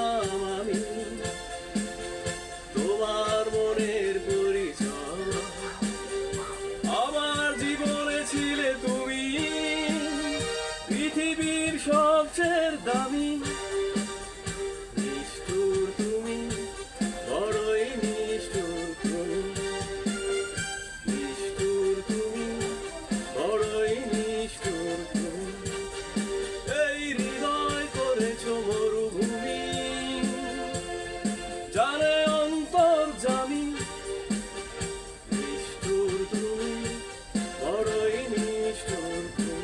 পেলাম আমি। তোমার মনের পরিচয়। আমার জীবনে ছিলে তুমি। পৃথিবীর সবচেয়ে দামি Thank you.